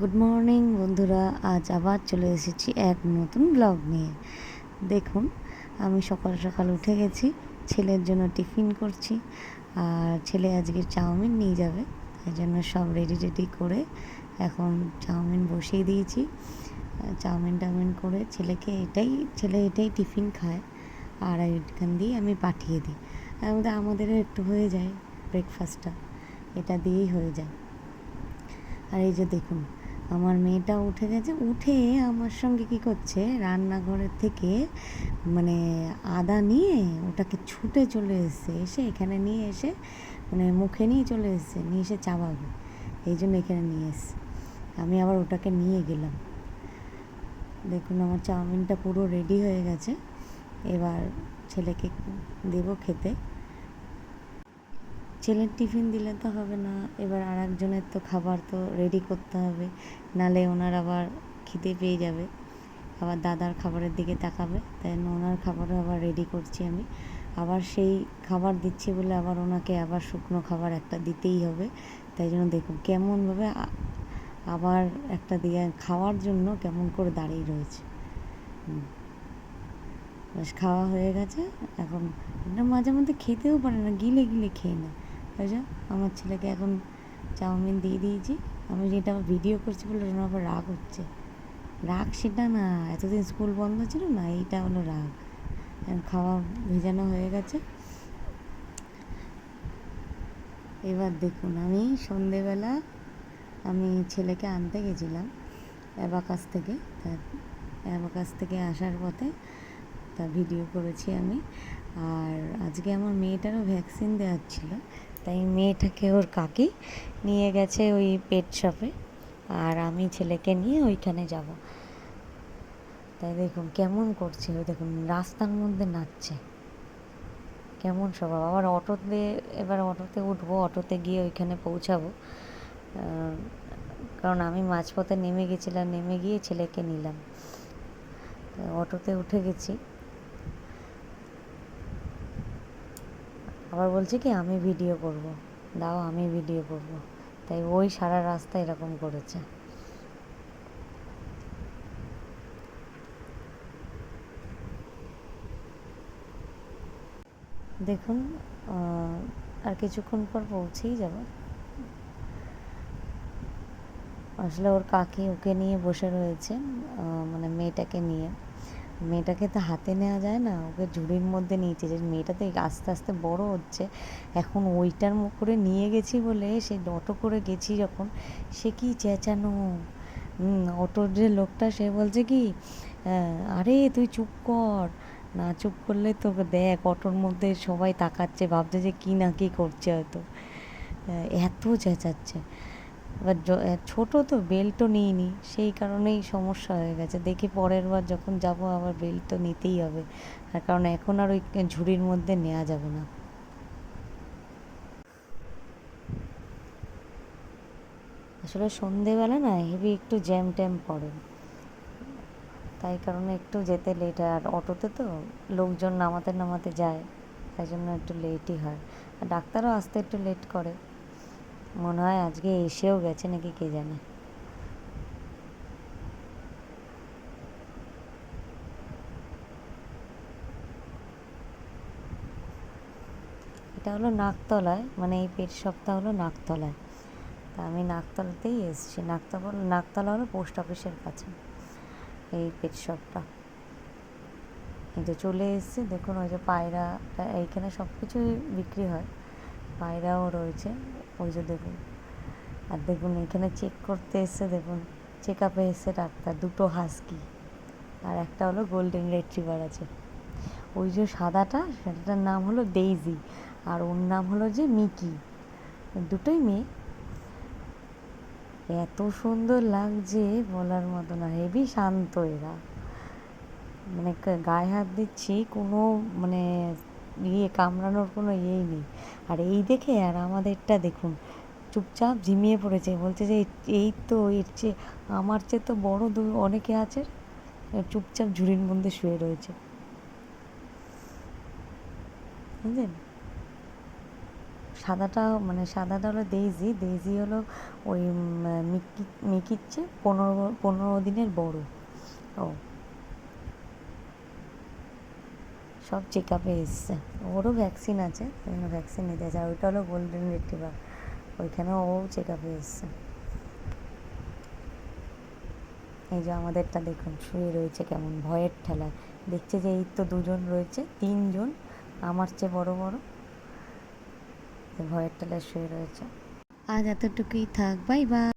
Good morning বন্ধুরা। আজ আবার চলে এসেছি এক নতুন ব্লগ নিয়ে। দেখুন, আমি সকাল সকাল উঠে গেছি, ছেলের জন্য টিফিন করছি, আর ছেলে আজকে চাউমিন নিয়ে যাবে, তাই জন্য সব রেডি রেডি করে এখন চাউমিন বসিয়ে দিয়েছি। চাউমিন টাউমিন করে ছেলেকে এটাই, ছেলে এটাই টিফিন খায়, আর এখান দিয়ে আমি পাঠিয়ে দিই। আমাদের আমাদেরও একটু হয়ে যায় ব্রেকফাস্টটা এটা দিয়েই হয়ে যায়। আর এই যে দেখুন আমার মেয়েটা উঠে গেছে, উঠে আমার সঙ্গে কি করছে? রান্নাঘরের থেকে মানে আদা নিয়ে ওটাকে ছুটে চলে এসছে, এসে এখানে নিয়ে এসে মানে মুখে নিয়ে চলে এসছে, নিয়ে এসে চাবাবে, এই জন্য এখানে নিয়ে এসছে। আমি আবার ওটাকে নিয়ে গেলাম। দেখুন আমার চাউমিনটা পুরো রেডি হয়ে গেছে। এবার ছেলেকে দেবো খেতে। ছেলের টিফিন দিলে তো হবে না, এবার আর একজনের তো খাবার তো রেডি করতে হবে, নালে ওনার আবার খিদে পেয়ে যাবে, আবার দাদার খাবারের দিকে তাকাবে তাই ওনার খাবারও আবার রেডি করছি আমি, আবার সেই খাবার দিচ্ছি বলে আবার ওনাকে আবার শুকনো খাবার একটা দিতেই হবে, তাই জন্য দেখুন কেমনভাবে আবার একটা দিয়ে খাওয়ার জন্য কেমন করে দাঁড়িয়ে রয়েছে। বেশ খাওয়া হয়ে গেছে, এখন মাঝে মধ্যে খেতেও পারে না, গিলে গিলে খেয়ে নেয়। বুঝা আমার ছেলেকে এখন চাউমিন দিয়ে দিয়েছি। আমি যেটা ভিডিও করছি বলে ওনার আবার রাগ হচ্ছে। রাগ সেটা না, এতদিন স্কুল বন্ধ ছিল না, এইটা হলো রাগ। খাওয়া ভেজানো হয়ে গেছে। এবার দেখুন, আমি সন্ধেবেলা আমি ছেলেকে আনতে গেছিলাম অ্যাবাকাস থেকে। তা অ্যাবাকাস থেকে আসার পথে তা ভিডিও করেছি আমি। আর আজকে আমার মেয়েটারও ভ্যাকসিন দেওয়ার ছিল। তাই মেয়েটাকে ওর কাকি নিয়ে গেছে ওই পেট শপে আর আমি ছেলেকে নিয়ে ওইখানে যাব। তাই দেখুন কেমন করছে ওই দেখুন রাস্তার মধ্যে নাচছে। কেমন স্বভাব আবার অটোতে, এবার অটোতে উঠবো, অটোতে গিয়ে ওইখানে পৌঁছাবো। কারণ আমি মাঝপথে নেমে গেছিলাম, নেমে গিয়ে ছেলেকে নিলাম। অটোতে উঠে গেছি। আবার বলছে কি, আমি ভিডিও করব। দাও, আমি ভিডিও করব। তাই ওই সারা রাস্তা এরকম করেছে। দেখুন আর কিছুক্ষণ পর পৌঁছেই যাব। আসলে ওর কাকি ওকে নিয়ে বসে রয়েছে মানে মেয়েটাকে নিয়ে। মেয়েটাকে তো হাতে নেওয়া যায় না, ওকে ঝুড়ির মধ্যে নিয়েছে। যে মেয়েটা তো আস্তে আস্তে বড় হচ্ছে, এখন ওইটার মুখ করে নিয়ে গেছি বলে সে অটো করে গেছি যখন, সে কি চেঁচানো? অটোর যে লোকটা, সে বলছে কি আরে তুই চুপ কর, না চুপ করলে তো দেখ অটোর মধ্যে সবাই তাকাচ্ছে, ভাবছে যে কী না কী করছে হয়তো। এত চেঁচাচ্ছে। এবার ছোটো তো বেল্টও নিইনি, সেই কারণেই সমস্যা হয়ে গেছে। দেখি পরের বার যখন যাব আবার বেল্ট তো নিতেই হবে তার কারণ এখন আর ওই ঝুড়ির মধ্যে নেওয়া যাবে না। আসলে সন্ধেবেলা না হেভি একটু জ্যাম ট্যাম পড়ে, তাই কারণে একটু যেতে লেট হয়। আর অটোতে তো লোকজন নামাতে নামাতে যায়, তাই জন্য একটু লেটই হয়। আর ডাক্তারও আসতে একটু লেট করে। মনে হয় আজকে এসেও গেছে নাকি কে জানে। এটা হলো নাকতলায় মানে এই পেট সপ্তাহ হলো নাকতলায়। তা আমি নাকতলাতেই এসেছি। নাকতলা নাকতলা হলো পোস্ট অফিসের কাছে, এই পেট শপটা যে চলে এসছে, দেখুন ওই যে পায়রা এইখানে সব কিছুই বিক্রি হয়। পায়রাও রয়েছে ওই যে দেখুন। আর দেখুন, এখানে চেক করতে এসছে দেখুন চেক আপে এসছে ডাক্তার, দুটো হাসকি আর একটা হলো গোল্ডেন রেট্রিভার আছে। ওই যে সাদাটা, সেটার নাম হলো ডেইজি আর ওর নাম হলো যে মিকি দুটোই মেয়ে। এত সুন্দর লাগছে বলার মতো না, হেভি শান্ত এরা। মানে গায়ে হাত দিচ্ছি, কোনো মানে ইয়ে কামড়ানোর কোনো ইয়েই নেই। আর এই দেখে আর আমাদেরটা দেখুন, চুপচাপ ঝিমিয়ে পড়েছে, বলছে যে এই তো এর চেয়ে আমার চেয়ে তো বড় দু, অনেকে আছে, চুপচাপ ঝুড়ির মধ্যে শুয়ে রয়েছে। বুঝলেন? সাদাটা মানে সাদাটা হলো দেইজি দেইজি হলো ওই মিকি, মিকির চেয়ে পনেরো পনেরো দিনের বড়। ও। সব চেক আপে এসছে। ওরও ভ্যাকসিন আছে জন্য ভ্যাকসিন নিতে আছে ওইটা হলো গোল্ডেন রিট্রিভার ওইখানেও ও চেক আপে এসছে। এই যে আমাদেরটা দেখুন, শুয়ে রয়েছে কেমন, ভয়ের ঠেলায়। দেখছে যে এই তো দুজন রয়েছে, তিনজন। আমার চেয়ে বড় বড়। ভয়ের ঠেলায় শুয়ে রয়েছে। আজ এতটুকুই থাক বাই বাই